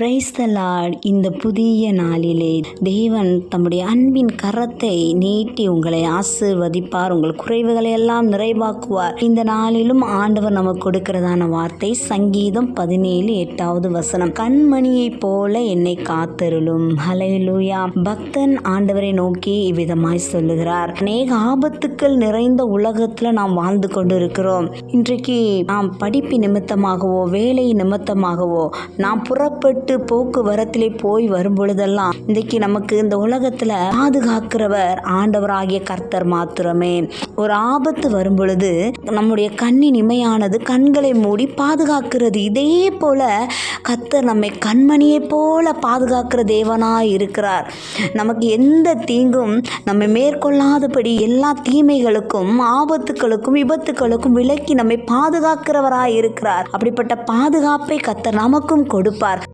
Praise the Lord இந்த புதிய நாளிலே தேவன் தம்முடைய அன்பின் கரத்தை நீட்டி உங்களை ஆசிர்வதிப்பார். உங்கள் குறைவுகளை எல்லாம் நிறைவாக்குவார். இந்த நாளிலும் ஆண்டவர் நமக்கு கொடுக்கிறதான வார்த்தை சங்கீதம் பதினேழு எட்டாவது வசனம். கண்மணியைப் போல என்னை காத்தருளும். ஹலையிலூயா பக்தன் ஆண்டவரை நோக்கி இவ்விதமாய் சொல்லுகிறார். அநேக ஆபத்துக்கள் நிறைந்த உலகத்துல நாம் வாழ்ந்து கொண்டு இருக்கிறோம் இன்றைக்கு நாம் படிப்பு நிமித்தமாகவோ வேலை நிமித்தமாகவோ நாம் புறப்பட்டு போக்குவரத்திலே போய் வரும் பொழுதெல்லாம் இன்றைக்கு நமக்கு இந்த உலகத்துல பாதுகாக்கிறவர் ஆண்டவராகிய கர்த்தர் மாத்திரமே. ஒரு ஆபத்து வரும் பொழுது நம்முடைய கண்ணின் இமையானது கண்களை மூடி பாதுகாக்கிறது. இதே போல கர்த்தர் நம்மை கண்மணியை போல பாதுகாக்கிற தேவனாய் இருக்கிறார். நமக்கு எந்த தீங்கும் நம்மை மேற்கொள்ளாதபடி எல்லா தீமைகளுக்கும் ஆபத்துக்களுக்கும் விபத்துக்களுக்கும் விலக்கி நம்மை பாதுகாக்கிறவராய் இருக்கிறார். அப்படிப்பட்ட பாதுகாப்பை கர்த்தர் நமக்கும் கொடுப்பார்.